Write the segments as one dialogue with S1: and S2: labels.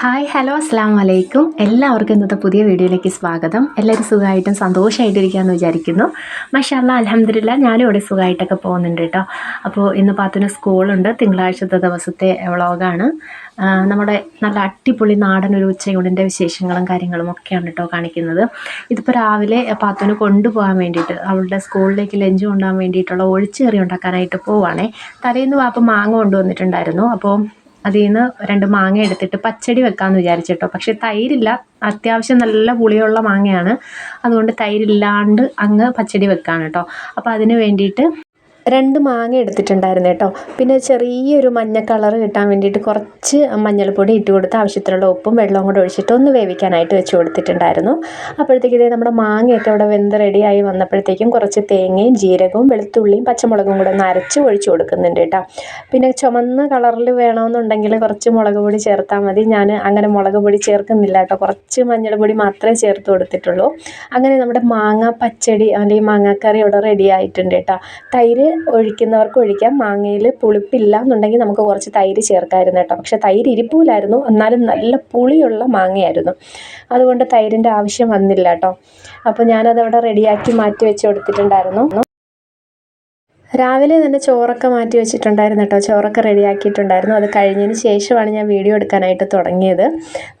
S1: Hi hello അസ്സാം വലൈക്കും എല്ലാവർക്കും ഇന്നത്തെ പുതിയ വീഡിയോയിലേക്ക് സ്വാഗതം. എല്ലാവരും സുഖമായിട്ടും സന്തോഷമായിട്ടിരിക്കുകയെന്ന് വിചാരിക്കുന്നു. മഷാല്ല അലഹമില്ല ഞാനും ഇവിടെ സുഖമായിട്ടൊക്കെ പോകുന്നുണ്ട് കേട്ടോ. അപ്പോൾ ഇന്ന് പാത്തിന് സ്കൂളുണ്ട്. തിങ്കളാഴ്ചത്തെ ദിവസത്തെ വ്ളോഗാണ്. നമ്മുടെ നല്ല അടിപൊളി നാടൻ ഒരു ഉച്ചയൂണിന്റെ വിശേഷങ്ങളും കാര്യങ്ങളും ഒക്കെയാണ് കേട്ടോ കാണിക്കുന്നത്. ഇതിപ്പോൾ രാവിലെ പാത്തുവിന് കൊണ്ടുപോകാൻ വേണ്ടിയിട്ട് അവളുടെ സ്കൂളിലേക്ക് ലഞ്ച് കൊണ്ടുപോകാൻ വേണ്ടിയിട്ടുള്ള ഒഴിച്ചുകറി ഉണ്ടാക്കാനായിട്ട് പോവുകയാണേ തലേന്ന് വാപ്പ മാങ്ങ കൊണ്ടുവന്നിട്ടുണ്ടായിരുന്നു. അപ്പോൾ അതിൽ നിന്ന് രണ്ട് മാങ്ങ എടുത്തിട്ട് പച്ചടി വെക്കാമെന്ന് വിചാരിച്ചിട്ടോ. പക്ഷേ തൈരില്ല. അത്യാവശ്യം നല്ല പുളിയുള്ള മാങ്ങയാണ്. അതുകൊണ്ട് തൈരില്ലാണ്ട് അങ്ങ് പച്ചടി വെക്കാണ് കേട്ടോ. അപ്പോൾ അതിന് വേണ്ടിയിട്ട് രണ്ട് മാങ്ങ എടുത്തിട്ടുണ്ടായിരുന്നു കേട്ടോ. പിന്നെ ചെറിയൊരു മഞ്ഞ കളർ കിട്ടാൻ വേണ്ടിയിട്ട് കുറച്ച് മഞ്ഞൾപ്പൊടി ഇട്ട് കൊടുത്ത് ആവശ്യത്തിനുള്ള ഉപ്പും വെള്ളവും കൂടെ ഒഴിച്ചിട്ട് ഒന്ന് വേവിക്കാനായിട്ട് വെച്ച് കൊടുത്തിട്ടുണ്ടായിരുന്നു. അപ്പോഴത്തേക്ക് ഇതേ നമ്മുടെ മാങ്ങയൊക്കെ അവിടെ വെന്ത് റെഡിയായി വന്നപ്പോഴത്തേക്കും കുറച്ച് തേങ്ങയും ജീരകവും വെളുത്തുള്ളിയും പച്ചമുളകും കൂടെ ഒന്ന് അരച്ച് ഒഴിച്ച് കൊടുക്കുന്നുണ്ട് കേട്ടോ. പിന്നെ ചുമന്ന കളറിൽ വേണമെന്നുണ്ടെങ്കിൽ കുറച്ച് മുളക് പൊടി ചേർത്താൽ മതി. ഞാൻ അങ്ങനെ മുളക് പൊടി ചേർക്കുന്നില്ല കേട്ടോ. കുറച്ച് മഞ്ഞൾപ്പൊടി മാത്രമേ ചേർത്ത് കൊടുത്തിട്ടുള്ളൂ. അങ്ങനെ നമ്മുടെ മാങ്ങ പച്ചടി അല്ലെങ്കിൽ മാങ്ങാക്കറി അവിടെ റെഡി ആയിട്ടുണ്ട് കേട്ടോ. തൈര് ഒഴിക്കുന്നവർക്ക് ഒഴിക്കാം. മാങ്ങയിൽ പുളിപ്പില്ല എന്നുണ്ടെങ്കിൽ നമുക്ക് കുറച്ച് തൈര് ചേർക്കാമായിരുന്നു കേട്ടോ. പക്ഷേ തൈര് ഇരിപ്പൂലായിരുന്നു. എന്നാലും നല്ല പുളിയുള്ള മാങ്ങയായിരുന്നു. അതുകൊണ്ട് തൈരിന്റെ ആവശ്യം വന്നില്ല കേട്ടോ. അപ്പോൾ ഞാനതവിടെ റെഡിയാക്കി മാറ്റി വെച്ച് കൊടുത്തിട്ടുണ്ടായിരുന്നു. രാവിലെ തന്നെ ചോറൊക്കെ മാറ്റി വെച്ചിട്ടുണ്ടായിരുന്നു കേട്ടോ. ചോറൊക്കെ റെഡിയാക്കിയിട്ടുണ്ടായിരുന്നു. അത് കഴിഞ്ഞതിന് ശേഷമാണ് ഞാൻ വീഡിയോ എടുക്കാനായിട്ട് തുടങ്ങിയത്.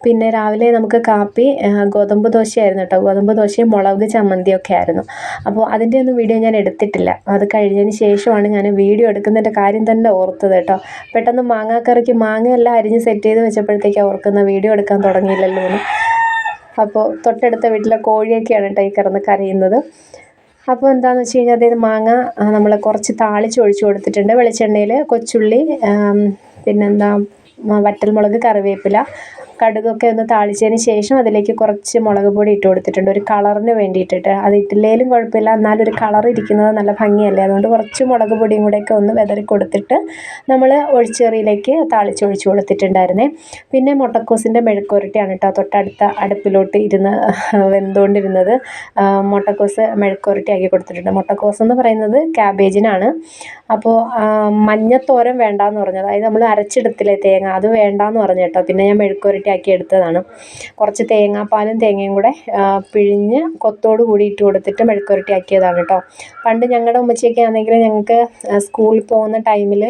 S1: പിന്നെ രാവിലെ നമുക്ക് കാപ്പി ഗോതമ്പ് ദോശയായിരുന്നു കേട്ടോ. ഗോതമ്പ് ദോശയും മുളക് ചമ്മന്തിയൊക്കെ ആയിരുന്നു. അപ്പോൾ അതിന്റെ ഒന്നും വീഡിയോ ഞാൻ എടുത്തിട്ടില്ല. അത് കഴിഞ്ഞതിന് ശേഷമാണ് ഞാൻ വീഡിയോ എടുക്കുന്നതിന്റെ കാര്യം തന്നെ ഓർത്തത് കേട്ടോ. പെട്ടെന്ന് മാങ്ങാക്കറിക്ക് മാങ്ങയെല്ലാം അരിഞ്ഞ് സെറ്റ് ചെയ്ത് വെച്ചപ്പോഴത്തേക്കാണ് ഓർക്കുന്ന വീഡിയോ എടുക്കാൻ തുടങ്ങിയില്ലല്ലോ അപ്പോൾ തൊട്ടടുത്ത വീട്ടിലെ കോഴിയൊക്കെയാണ് കേട്ടോ ഈ കിടന്ന് കരയുന്നത്. അപ്പോൾ എന്താണെന്ന് വെച്ച് കഴിഞ്ഞാൽ അതായത് മാങ്ങ നമ്മൾ കുറച്ച് താളിച്ച് ഒഴിച്ച് കൊടുത്തിട്ടുണ്ട്. വെളിച്ചെണ്ണയിൽ കൊച്ചുള്ളി പിന്നെന്താ വറ്റൽമുളക് കറിവേപ്പില കടുകൊക്കെ ഒന്ന് താളിച്ചതിന് ശേഷം അതിലേക്ക് കുറച്ച് മുളക് പൊടി ഇട്ട് കൊടുത്തിട്ടുണ്ട്. ഒരു കളറിന് വേണ്ടിയിട്ടിട്ട്. അത് ഇട്ടില്ലേലും കുഴപ്പമില്ല. എന്നാലും ഒരു കളർ ഇരിക്കുന്നത് നല്ല ഭംഗിയല്ലേ? അതുകൊണ്ട് കുറച്ച് മുളക് പൊടിയും കൂടെയൊക്കെ ഒന്ന് വിതറി കൊടുത്തിട്ട് നമ്മൾ ഒഴിച്ചെറിയിലേക്ക് താളിച്ചൊഴിച്ച് കൊടുത്തിട്ടുണ്ടായിരുന്നേ. പിന്നെ മുട്ടക്കോസിന്റെ മെഴുക്കുരട്ടിയാണ് കേട്ടോ തൊട്ടടുത്ത അടുപ്പിലോട്ട് ഇരുന്ന് വെന്തുകൊണ്ടിരുന്നത്. മുട്ടക്കോസ് മെഴുക്കുരട്ടി ആക്കി കൊടുത്തിട്ടുണ്ട്. മുട്ടക്കോസ് എന്ന് പറയുന്നത് ക്യാബേജിനാണ്. അപ്പോൾ മഞ്ഞത്തോരൻ വേണ്ടാന്ന് പറഞ്ഞു അതായത് നമ്മൾ അരച്ചെടുത്തില്ലേ തേങ്ങ? അത് വേണ്ടാന്ന് പറഞ്ഞു കേട്ടോ. പിന്നെ ഞാൻ മെഴുക്കുരട്ടി ആക്കി എടുത്തതാണ്. കുറച്ച് തേങ്ങാപ്പാലും തേങ്ങയും കൂടെ പിഴിഞ്ഞ് കൊത്തോട് കൂടി ഇട്ട് കൊടുത്തിട്ട് മെഴുക്കുരട്ടി ആക്കിയതാണ് കേട്ടോ. പണ്ട് ഞങ്ങളുടെ ഉമ്മച്ചിയൊക്കെ ആണെങ്കിൽ ഞങ്ങൾക്ക് സ്കൂളിൽ പോകുന്ന ടൈമിൽ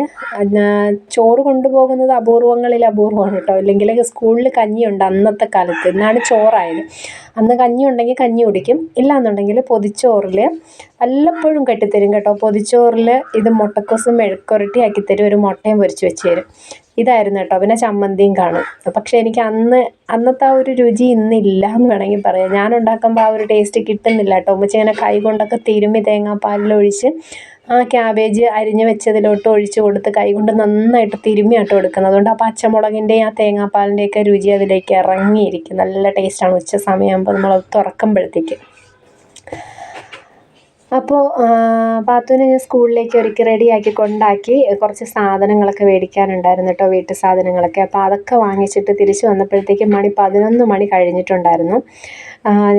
S1: ചോറ് കൊണ്ടുപോകുന്നത് അപൂർവങ്ങളിൽ അപൂർവമാണ് കേട്ടോ. അല്ലെങ്കിൽ സ്കൂളിൽ കഞ്ഞിയുണ്ട് അന്നത്തെ കാലത്ത്. ഇന്നാണ് ചോറായത്. അന്ന് കഞ്ഞി ഉണ്ടെങ്കിൽ കഞ്ഞി കുടിക്കും. ഇല്ലാന്നുണ്ടെങ്കിൽ പൊതിച്ചോറിൽ വല്ലപ്പോഴും കെട്ടിത്തരും കേട്ടോ. പൊതിച്ചോറിൽ ഇത് മുട്ടക്കോസും മെഴുക്കുരട്ടി ആക്കിത്തരും ഒരു മുട്ടയും പൊരിച്ച് വെച്ച് തരും. ഇതായിരുന്നു കേട്ടോ. പിന്നെ ചമ്മന്തിയും കാണും. പക്ഷെ എനിക്ക് അന്ന് അന്നത്തെ ആ ഒരു രുചി ഇന്നില്ല എന്ന് വേണമെങ്കിൽ പറയാം. ഞാൻ ഉണ്ടാക്കുമ്പോൾ ആ ഒരു ടേസ്റ്റ് കിട്ടുന്നില്ല കേട്ടോ. ഉമ്മച്ചി ഇങ്ങനെ കൈ കൊണ്ടൊക്കെ തിരുമ്മി തേങ്ങാപ്പാലിലൊഴിച്ച് ആ ക്യാബേജ് അരിഞ്ഞ് വെച്ചതിലോട്ട് ഒഴിച്ച് കൊടുത്ത് കൈ കൊണ്ട് നന്നായിട്ട് തിരുമ്മിയാട്ടോ കൊടുക്കുന്നത്. അതുകൊണ്ട് ആ പച്ചമുളകിന്റെയും ആ തേങ്ങാപ്പാലിന്റെയൊക്കെ രുചി അതിലേക്ക് ഇറങ്ങിയിരിക്കും. നല്ല ടേസ്റ്റാണ് ഉച്ച സമയമാകുമ്പോൾ നമ്മൾ തുറക്കുമ്പോഴത്തേക്ക്. അപ്പോൾ പാത്തുവിനെ ഞാൻ സ്കൂളിലേക്ക് ഒരുക്കി റെഡിയാക്കി കൊണ്ടാക്കി കുറച്ച് സാധനങ്ങളൊക്കെ മേടിക്കാനുണ്ടായിരുന്നു കേട്ടോ വീട്ടു സാധനങ്ങളൊക്കെ. അപ്പോൾ അതൊക്കെ വാങ്ങിച്ചിട്ട് തിരിച്ചു വന്നപ്പോഴത്തേക്കും മണി പതിനൊന്ന് മണി കഴിഞ്ഞിട്ടുണ്ടായിരുന്നു.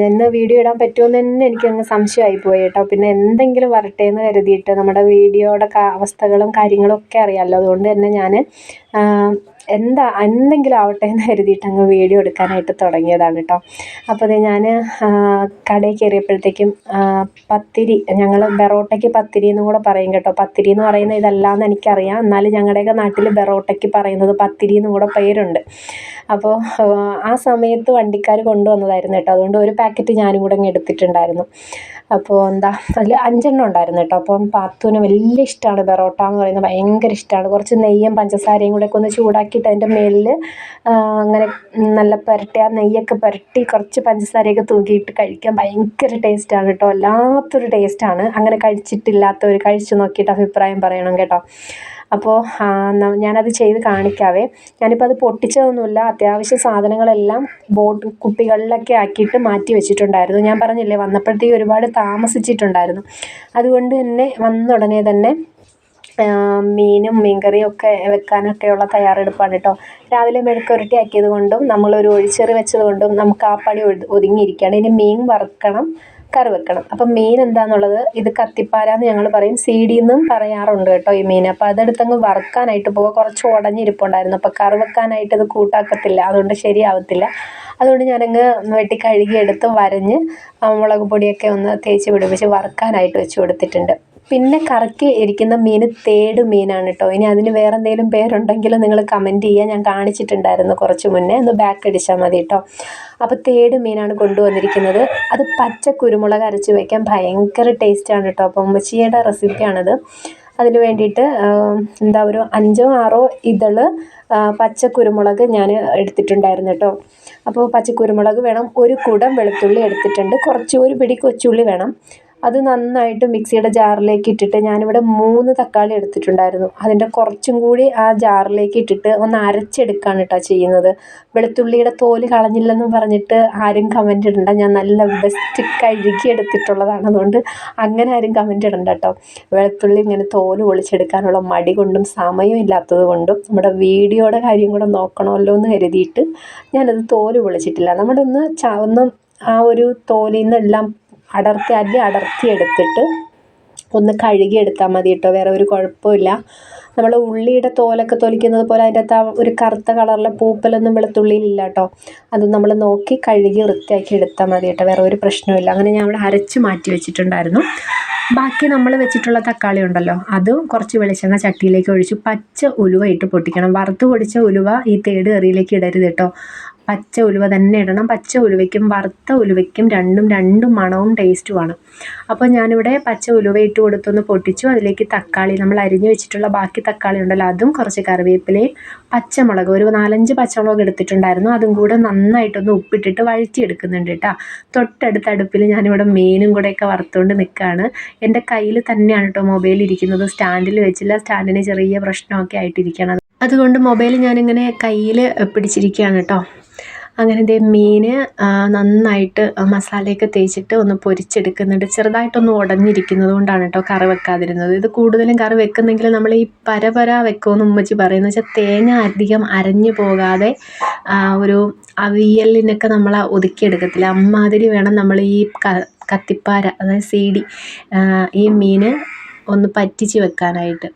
S1: എന്ന് വീഡിയോ ഇടാൻ പറ്റുമെന്ന് തന്നെ എനിക്കങ്ങ് സംശയമായി പോയി കേട്ടോ. പിന്നെ എന്തെങ്കിലും വരട്ടെ എന്ന് കരുതിയിട്ട് നമ്മുടെ വീഡിയോയുടെ അവസ്ഥകളും കാര്യങ്ങളും ഒക്കെ അറിയാമല്ലോ. അതുകൊണ്ട് തന്നെ ഞാൻ എന്താ എന്തെങ്കിലും ആവട്ടെ എന്ന് കരുതിയിട്ട് അങ്ങ് വീഡിയോ എടുക്കാനായിട്ട് തുടങ്ങിയതാണ് കേട്ടോ. അപ്പോൾ അതെ ഞാൻ കടയിൽ കയറിയപ്പോഴത്തേക്കും പത്തിരി ഞങ്ങൾ ബെറോട്ടയ്ക്ക് പത്തിരി എന്നും കൂടെ പറയും കേട്ടോ. പത്തിരി എന്ന് പറയുന്ന ഇതല്ലാന്ന് എനിക്കറിയാം. എന്നാലും ഞങ്ങളുടെയൊക്കെ നാട്ടിൽ ബെറോട്ടയ്ക്ക് പറയുന്നത് പത്തിരി എന്നും കൂടെ പേരുണ്ട്. അപ്പോൾ ആ സമയത്ത് വണ്ടിക്കാർ കൊണ്ടുവന്നതായിരുന്നു കേട്ടോ. അതുകൊണ്ട് ഒരു പാക്കറ്റ് ഞാനും കൂടെ അങ്ങ് എടുത്തിട്ടുണ്ടായിരുന്നു. അപ്പോൾ എന്താ അതിൽ അഞ്ചെണ്ണം ഉണ്ടായിരുന്നു കേട്ടോ. അപ്പം പാത്തുവിന് വലിയ ഇഷ്ടമാണ് ബെറോട്ട എന്ന് പറയുന്നത്. ഭയങ്കര ഇഷ്ടമാണ്. കുറച്ച് നെയ്യും പഞ്ചസാരയും കൂടെ ഒക്കെ ഒന്ന് ചൂടാക്കിയിട്ട് അതിന്റെ മേളിൽ അങ്ങനെ നല്ല പുരട്ടി ആ നെയ്യൊക്കെ പുരട്ടി കുറച്ച് പഞ്ചസാരയൊക്കെ തൂക്കിയിട്ട് കഴിക്കാൻ ഭയങ്കര ടേസ്റ്റാണ് കേട്ടോ. വല്ലാത്തൊരു ടേസ്റ്റാണ്. അങ്ങനെ കഴിച്ചിട്ടില്ലാത്തവർ കഴിച്ചു നോക്കിയിട്ട് അഭിപ്രായം പറയണം കേട്ടോ. അപ്പോൾ ഞാനത് ചെയ്ത് കാണിക്കാവേ. ഞാനിപ്പോൾ അത് പൊട്ടിച്ചതൊന്നുമില്ല അത്യാവശ്യ സാധനങ്ങളെല്ലാം ബോട്ട് കുപ്പികളിലൊക്കെ ആക്കിയിട്ട് മാറ്റി വെച്ചിട്ടുണ്ടായിരുന്നു. ഞാൻ പറഞ്ഞില്ലേ വന്നപ്പോഴത്തേക്ക് ഒരുപാട് താമസിച്ചിട്ടുണ്ടായിരുന്നു. അതുകൊണ്ട് തന്നെ വന്ന ഉടനെ തന്നെ മീനും മീൻകറിയും ഒക്കെ വെക്കാനൊക്കെയുള്ള തയ്യാറെടുപ്പാണ് കേട്ടോ രാവിലെ മെഴുക്കുരട്ടി ആക്കിയത് കൊണ്ടും നമ്മളൊരു ഒഴിച്ചെറി വെച്ചത് കൊണ്ടും നമുക്ക് ആ പണി ഒതുങ്ങിയിരിക്കുകയാണ്. ഇനി മീൻ വറുക്കണം കറി വെക്കണം. അപ്പം മീൻ എന്താണെന്നുള്ളത് ഇത് കത്തിപ്പാര എന്ന് ഞങ്ങൾ പറയും. സി ഡി എന്നും പറയാറുണ്ട് കേട്ടോ ഈ മീൻ അപ്പോൾ അതെടുത്തങ്ങ് വറുക്കാനായിട്ട് പോകുക കുറച്ച് ഉടഞ്ഞിരിപ്പുണ്ടായിരുന്നു. അപ്പോൾ കറി വെക്കാനായിട്ട് ഇത് കൂട്ടാക്കത്തില്ല. അതുകൊണ്ട് ശരിയാവത്തില്ല. അതുകൊണ്ട് ഞാനങ്ങ് വെട്ടി കഴുകി എടുത്ത് വരഞ്ഞ് മുളക് പൊടിയൊക്കെ ഒന്ന് തേച്ച് പിടിപ്പിച്ച് വറുക്കാനായിട്ട് വെച്ച് കൊടുത്തിട്ടുണ്ട്. പിന്നെ കറക്കി ഇരിക്കുന്ന മീൻ തേട് മീനാണ് കേട്ടോ ഇനി അതിന് വേറെ എന്തെങ്കിലും പേരുണ്ടെങ്കിൽ നിങ്ങൾ കമന്റ് ചെയ്യുക ഞാൻ കാണിച്ചിട്ടുണ്ടായിരുന്നു കുറച്ച് മുന്നേ. ഒന്ന് ബാക്ക് അടിച്ചാൽ മതി കേട്ടോ അപ്പോൾ തേട് മീനാണ് കൊണ്ടുവന്നിരിക്കുന്നത്. അത് പച്ച കുരുമുളക് അരച്ച് വയ്ക്കാൻ ഭയങ്കര ടേസ്റ്റാണ് കേട്ടോ അപ്പോൾ ഉമ്മച്ചിയുടെ റെസിപ്പിയാണത് അതിന് വേണ്ടിയിട്ട് എന്താ ഒരു അഞ്ചോ ആറോ ഇതൾ പച്ച കുരുമുളക് ഞാൻ എടുത്തിട്ടുണ്ടായിരുന്നു കേട്ടോ അപ്പോൾ പച്ച കുരുമുളക് വേണം. ഒരു കുടം വെളുത്തുള്ളി എടുത്തിട്ടുണ്ട്. കുറച്ച് ഒരു പിടി കൊച്ചുള്ളി വേണം. അത് നന്നായിട്ട് മിക്സിയുടെ ജാറിലേക്ക് ഇട്ടിട്ട് ഞാനിവിടെ മൂന്ന് തക്കാളി എടുത്തിട്ടുണ്ടായിരുന്നു. അതിന്റെ കുറച്ചും കൂടി ആ ജാറിലേക്ക് ഇട്ടിട്ട് ഒന്ന് അരച്ചെടുക്കുകയാണ് കേട്ടോ ചെയ്യുന്നത്. വെളുത്തുള്ളിയുടെ തോൽ കളഞ്ഞില്ലെന്നും പറഞ്ഞിട്ട് ആരും കമന്റ് ഇടണ്ട. ഞാൻ നല്ല ബെസ്റ്റ് കഴുകി എടുത്തിട്ടുള്ളതാണ് അതുകൊണ്ട് അങ്ങനെ ആരും കമന്റ് ഇടണ്ട കേട്ടോ. വെളുത്തുള്ളി ഇങ്ങനെ തോൽ പൊളിച്ചെടുക്കാനുള്ള മടി കൊണ്ടും സമയം ഇല്ലാത്തത് കൊണ്ടും നമ്മുടെ വീഡിയോയുടെ കാര്യം കൂടെ നോക്കണമല്ലോ എന്ന് കരുതിയിട്ട് ഞാനത് തോൽ പൊളിച്ചിട്ടില്ല. നമ്മുടെ ഒന്ന് ഒന്ന് ആ ഒരു തോലിൽ നിന്നെല്ലാം അടർത്തി അല്ലി അടർത്തി എടുത്തിട്ട് ഒന്ന് കഴുകി എടുത്താൽ മതി കേട്ടോ. വേറെ ഒരു കുഴപ്പമില്ല. നമ്മൾ ഉള്ളിയുടെ തോലൊക്കെ തൊലിക്കുന്നത് പോലെ അതിന്റെ അകത്ത് ആ ഒരു കറുത്ത കളറിലെ പൂപ്പലൊന്നും വെളുത്തുള്ളിയിലില്ല കേട്ടോ. അത് നമ്മൾ നോക്കി കഴുകി വൃത്തിയാക്കി എടുത്താൽ മതി കേട്ടോ. വേറെ ഒരു പ്രശ്നമില്ല അങ്ങനെ ഞാൻ അവിടെ അരച്ച് മാറ്റി വെച്ചിട്ടുണ്ടായിരുന്നു. ബാക്കി നമ്മൾ വെച്ചിട്ടുള്ള തക്കാളി ഉണ്ടല്ലോ അതും കുറച്ച് വെളിച്ചെണ്ണ ചട്ടിയിലേക്ക് ഒഴിച്ച് പച്ച ഉലുവ ഇട്ട് പൊട്ടിക്കണം. വറുത്ത് പൊടിച്ച ഉലുവ ഈ തേട് കറിയിലേക്ക് ഇടരുത് കേട്ടോ. പച്ച ഉലുവ തന്നെ ഇടണം. പച്ച ഉലുവയ്ക്കും വറുത്ത ഉലുവയ്ക്കും രണ്ടും രണ്ടും മണവും ടേസ്റ്റുമാണ് അപ്പോൾ ഞാനിവിടെ പച്ച ഉലുവ ഇട്ട് കൊടുത്തൊന്ന് പൊട്ടിച്ചു. അതിലേക്ക് തക്കാളി നമ്മൾ അരിഞ്ഞു വെച്ചിട്ടുള്ള ബാക്കി തക്കാളി ഉണ്ടല്ലോ അതും കുറച്ച് കറിവേപ്പിലയും പച്ചമുളക് ഒരു നാലഞ്ച് പച്ചമുളക് എടുത്തിട്ടുണ്ടായിരുന്നു. അതും കൂടെ നന്നായിട്ടൊന്ന് ഉപ്പിട്ടിട്ട് വഴറ്റിയെടുക്കുന്നുണ്ട് കേട്ടോ. തൊട്ടടുത്ത അടുപ്പിൽ ഞാനിവിടെ മീനും കൂടെയൊക്കെ വറുത്തുകൊണ്ട് നിൽക്കുകയാണ്. എന്റെ കയ്യിൽ തന്നെയാണ് കേട്ടോ മൊബൈൽ ഇരിക്കുന്നത്. സ്റ്റാൻഡിൽ വെച്ചില്ല. സ്റ്റാൻഡിന് ചെറിയ പ്രശ്നമൊക്കെ ആയിട്ടിരിക്കണം അതുകൊണ്ട് മൊബൈൽ ഞാനിങ്ങനെ കയ്യിൽ പിടിച്ചിരിക്കുകയാണ് കേട്ടോ. അങ്ങനെ ദേ മീൻ നന്നായിട്ട് മസാലയൊക്കെ തേച്ചിട്ട് ഒന്ന് പൊരിച്ചെടുക്കുന്നുണ്ട്. ചെറുതായിട്ടൊന്ന് ഉടഞ്ഞിരിക്കുന്നത് കൊണ്ടാണ് കേട്ടോ കറി വെക്കാതിരുന്നത്. ഇത് കൂടുതലും കറി വെക്കുന്നെങ്കിൽ നമ്മൾ ഈ പരപര വെക്കുമെന്ന് ഉമ്മച്ചി പറയുന്നത് വെച്ചാൽ തേങ്ങ അധികം അരഞ്ഞു പോകാതെ ഒരു അവിയലിനൊക്കെ നമ്മൾ ഒതുക്കിയെടുക്കത്തില്ല. അമ്മാതിരി വേണം നമ്മൾ ഈ കത്തിപ്പാര അതായത് സീഡി ഈ മീൻ ഒന്ന് പറ്റിച്ച് വെക്കാനായിട്ട്.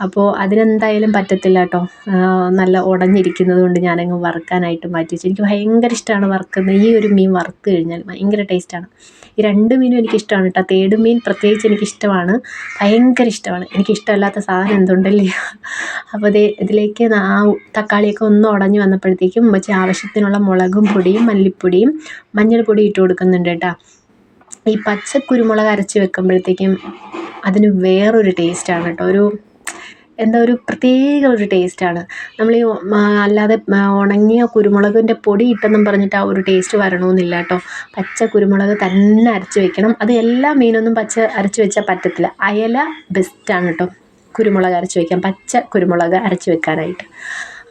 S1: അപ്പോൾ അതിനെന്തായാലും പറ്റത്തില്ല കേട്ടോ നല്ല ഉടഞ്ഞിരിക്കുന്നത് കൊണ്ട് ഞാനങ്ങ് വറുക്കാനായിട്ട് മാറ്റി വെച്ചു. എനിക്ക് ഭയങ്കര ഇഷ്ടമാണ് വറുക്കുന്നത്. ഈ ഒരു മീൻ വറുത്ത് കഴിഞ്ഞാൽ ഭയങ്കര ടേസ്റ്റാണ് ഈ രണ്ട് മീനും എനിക്കിഷ്ടമാണ് കേട്ടോ തേട് മീൻ പ്രത്യേകിച്ച് എനിക്കിഷ്ടമാണ് ഭയങ്കര ഇഷ്ടമാണ്. എനിക്കിഷ്ടമല്ലാത്ത സാധനം എന്തുണ്ടല്ലേ? അപ്പോൾ ഇത് ഇതിലേക്ക് ആ തക്കാളിയൊക്കെ ഒന്ന് ഉടഞ്ഞ് വന്നപ്പോഴത്തേക്കും ഉമ്മച്ചി ആവശ്യത്തിനുള്ള മുളകും പൊടിയും മല്ലിപ്പൊടിയും മഞ്ഞൾപ്പൊടിയും ഇട്ട് കൊടുക്കുന്നുണ്ട് കേട്ടോ ഈ പച്ച കുരുമുളക് അരച്ച് വെക്കുമ്പോഴത്തേക്കും അതിന് വേറൊരു ടേസ്റ്റാണ് കേട്ടോ ഒരു എന്താ ഒരു പ്രത്യേക ഒരു ടേസ്റ്റാണ് നമ്മൾ ഈ അല്ലാതെ ഉണങ്ങിയ കുരുമുളകിന്റെ പൊടി ഇട്ടെന്നും പറഞ്ഞിട്ട് ആ ഒരു ടേസ്റ്റ് വരണമെന്നില്ല കേട്ടോ. പച്ച കുരുമുളക് തന്നെ അരച്ച് വെക്കണം. അത് എല്ലാ മീനൊന്നും പച്ച അരച്ച് വെച്ചാൽ പറ്റത്തില്ല. അയല ബെസ്റ്റാണ് കേട്ടോ. കുരുമുളക് അരച്ച് വെക്കാൻ പച്ച കുരുമുളക് അരച്ച് വെക്കാനായിട്ട്.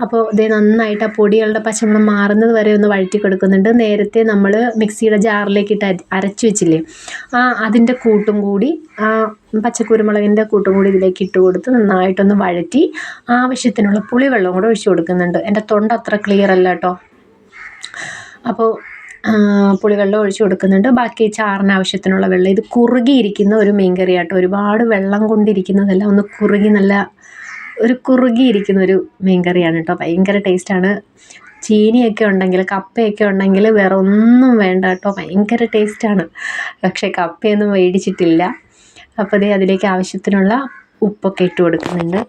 S1: അപ്പോൾ ഇത് നന്നായിട്ട് ആ പൊടികളുടെ പച്ചമണം മാറുന്നത് വരെ ഒന്ന് വഴറ്റി കൊടുക്കുന്നുണ്ട് നേരത്തെ നമ്മൾ മിക്സിയുടെ ജാറിലേക്ക് ഇട്ട് അരച്ച് വെച്ചില്ലേ? ആ അതിന്റെ കൂട്ടും കൂടി ആ പച്ചക്കുരുമുളകിന്റെ കൂട്ടും കൂടി ഇതിലേക്ക് ഇട്ട് കൊടുത്ത് നന്നായിട്ടൊന്ന് വഴറ്റി ആവശ്യത്തിനുള്ള പുളിവെള്ളം കൂടെ ഒഴിച്ചു കൊടുക്കുന്നുണ്ട്. എന്റെ തൊണ്ട അത്ര ക്ലിയർ അല്ല കേട്ടോ അപ്പോൾ പുളിവെള്ളം ഒഴിച്ചു കൊടുക്കുന്നുണ്ട്. ബാക്കി ചാറിന് ആവശ്യത്തിനുള്ള വെള്ളം. ഇത് കുറുകിയിരിക്കുന്ന ഒരു മീൻ കറിയാട്ടോ ഒരുപാട് വെള്ളം കൊണ്ടിരിക്കുന്നതല്ല. ഒന്ന് കുറുകി നല്ല ഒരു കുറുകിയിരിക്കുന്ന ഒരു മീൻകറിയാണ് കേട്ടോ. ഭയങ്കര ടേസ്റ്റാണ് ചീനിയൊക്കെ ഉണ്ടെങ്കിൽ കപ്പയൊക്കെ ഉണ്ടെങ്കിൽ വേറെ ഒന്നും വേണ്ട കേട്ടോ. ഭയങ്കര ടേസ്റ്റാണ് പക്ഷേ കപ്പയൊന്നും മേടിച്ചിട്ടില്ല. അപ്പോൾ ദേ അതിലേക്ക് ആവശ്യത്തിനുള്ള ഉപ്പൊക്കെ ഇട്ട് കൊടുക്കുന്നുണ്ട്.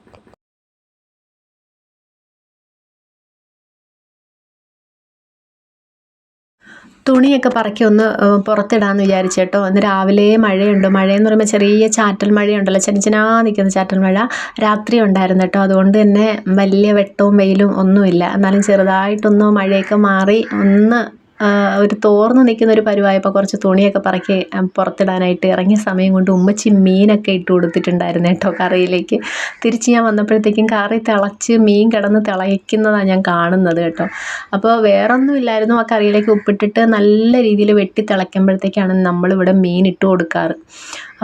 S1: തുണിയൊക്കെ പറക്കി ഒന്ന് പുറത്തിടാമെന്ന് വിചാരിച്ചു കേട്ടോ. ഇന്ന് രാവിലെ മഴയുണ്ട്. മഴയെന്ന് പറയുമ്പോൾ ചെറിയ ചാറ്റൽ മഴയുണ്ടല്ലോ. ചെനച്ചനാ നിൽക്കുന്ന ചാറ്റൽ മഴ രാത്രി ഉണ്ടായിരുന്നു കേട്ടോ. അതുകൊണ്ട് തന്നെ വലിയ വെട്ടവും വെയിലും ഒന്നുമില്ല. എന്നാലും ചെറുതായിട്ടൊന്ന് മഴയൊക്കെ മാറി ഒന്ന് ഒരു തോർന്ന് നിൽക്കുന്ന ഒരു പരുവായപ്പോൾ കുറച്ച് തുണിയൊക്കെ പറക്കി പുറത്തിടാനായിട്ട് ഇറങ്ങിയ സമയം കൊണ്ട് ഉമ്മച്ചി മീനൊക്കെ ഇട്ട് കൊടുത്തിട്ടുണ്ടായിരുന്നു കേട്ടോ കറിയിലേക്ക്. തിരിച്ച് ഞാൻ വന്നപ്പോഴത്തേക്കും കറി തിളച്ച് മീൻ കിടന്ന് തിളയ്ക്കുന്നതാണ് ഞാൻ കാണുന്നത് കേട്ടോ. അപ്പോൾ വേറൊന്നും ഇല്ലായിരുന്നു ആ കറിയിലേക്ക് ഉപ്പിട്ടിട്ട് നല്ല രീതിയിൽ വെട്ടി തിളയ്ക്കുമ്പോഴത്തേക്കാണ് നമ്മളിവിടെ മീൻ ഇട്ട് കൊടുക്കാറ്.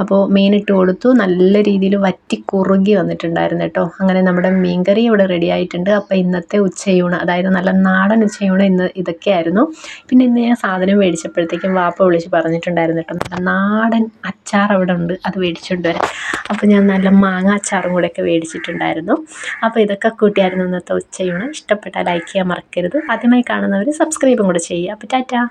S1: അപ്പോൾ മീനിട്ട് കൊടുത്തു. നല്ല രീതിയിൽ വറ്റി കുറുകി വന്നിട്ടുണ്ടായിരുന്നു കേട്ടോ. അങ്ങനെ നമ്മുടെ മീൻകറി ഇവിടെ റെഡി ആയിട്ടുണ്ട്. അപ്പോൾ ഇന്നത്തെ ഉച്ചയൂണ് അതായത് നല്ല നാടൻ ഉച്ചയൂണ് ഇന്ന് ഇതൊക്കെയായിരുന്നു പിന്നെ ഇന്ന് ഞാൻ സാധനം മേടിച്ചപ്പോഴത്തേക്കും വാപ്പ വിളിച്ച് പറഞ്ഞിട്ടുണ്ടായിരുന്നു കേട്ടോ നല്ല നാടൻ അച്ചാർ അവിടെ ഉണ്ട് അത് മേടിച്ചുകൊണ്ട് വരാം. അപ്പോൾ ഞാൻ നല്ല മാങ്ങ അച്ചാറും കൂടെയൊക്കെ മേടിച്ചിട്ടുണ്ടായിരുന്നു. അപ്പോൾ ഇതൊക്കെ കൂട്ടിയായിരുന്നു ഇന്നത്തെ ഉച്ചയൂണ്. ഇഷ്ടപ്പെട്ടാൽ ലൈക്ക് ചെയ്യാൻ മറക്കരുത്. ആദ്യമായി കാണുന്നവർ സബ്സ്ക്രൈബും കൂടെ ചെയ്യുക. അപ്പോൾ ടാറ്റാ.